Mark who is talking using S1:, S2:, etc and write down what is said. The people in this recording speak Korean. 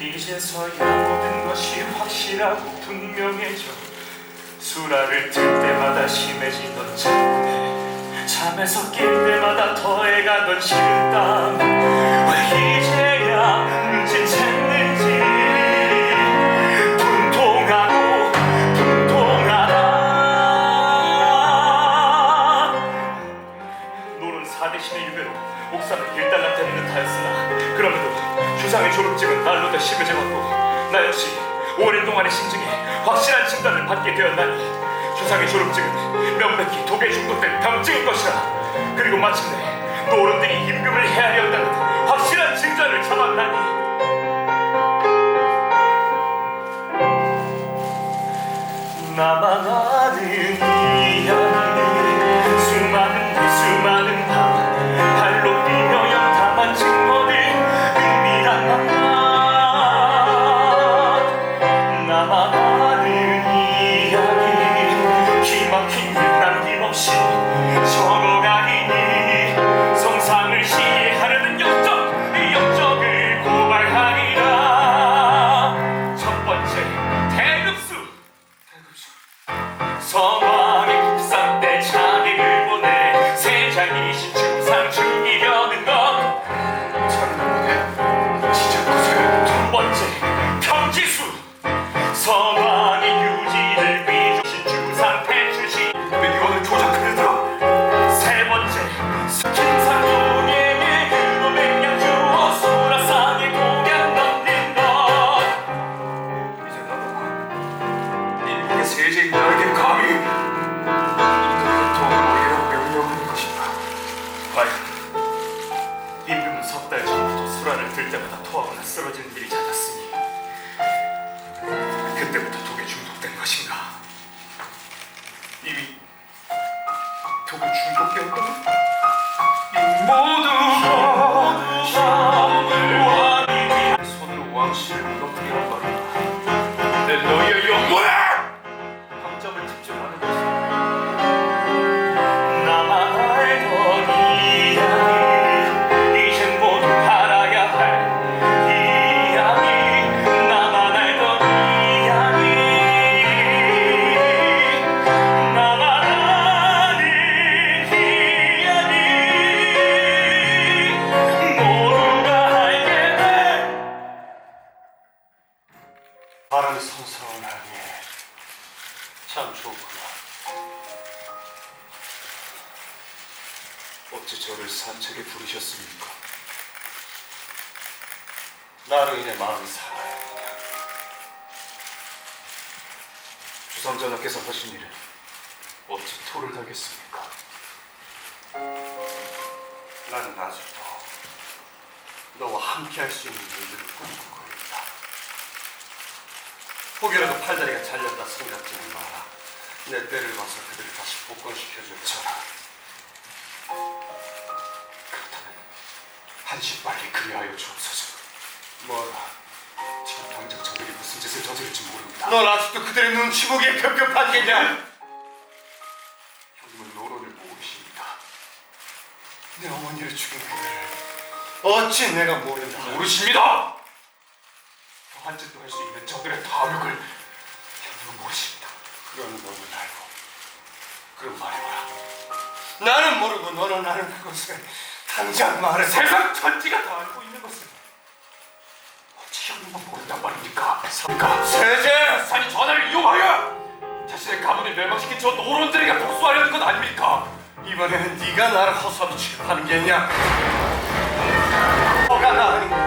S1: 이제서야 모든 것이 확실하고 분명해져 수라를 들 때마다 심해지던 잠에 잠에서 깰 때마다 더해가던 식은땀. 왜 이제 유배로 옥상을 일단락 되는 듯 하였으나 그럼에도 주상의 졸업증은 날로 더 심해져갔고 나 역시 오랜 동안의 심증에 확실한 진단을 받게 되었나니 주상의 졸업증은 명백히 독에 중독된 병증인 것이라. 그리고 마침내 노른들이 임금을 헤아려 한다는 확실한 진단을 잡았나니 보내 세장이 그때 어찌 저를 산책에 부르셨습니까? 나로 인해 마음이 상하였느냐 주상전하께서 하신 일은 어찌 토를 하겠습니까? 나는 아직도 너와 함께 할 수 있는 일들을 꿈꾸고 있다 혹여라도 팔다리가 잘렸다 생각지는 마라 내 때를 봐서 그들을 다시 복권시켜줄 거라 한시 빨리 그리하여 주옵소서. 뭐라? 지금 당장 저들이 무슨 짓을 저지를지 모릅니다.
S2: 넌 아직도 그들의 눈치 보기에 급급하겠냐?
S1: 형님은 노론을 모르십니다. 내 어머니를 죽인 그들을
S2: 어찌 내가 모른다.
S1: 모르십니다. 더한 짓도 할 수 있는 저들의 탐욕을 형님은 모르십니다.
S2: 그건 너는 알고
S1: 그럼 말해봐라.
S2: 나는 모르고 너는 아는 그것을 당장 말해.
S1: 세상 천지가 다 알고 있는 것을 어찌 형님은 모른단 말입니까? 삼가
S2: 세제!
S1: 산이 전화를 이용하여 자신의 가문을 멸망시킨 저 노론들에게 복수하려는 것 아닙니까?
S2: 이번에는 네가 나를 허수아비 취급하는 게냐? 너가 나 아닌가?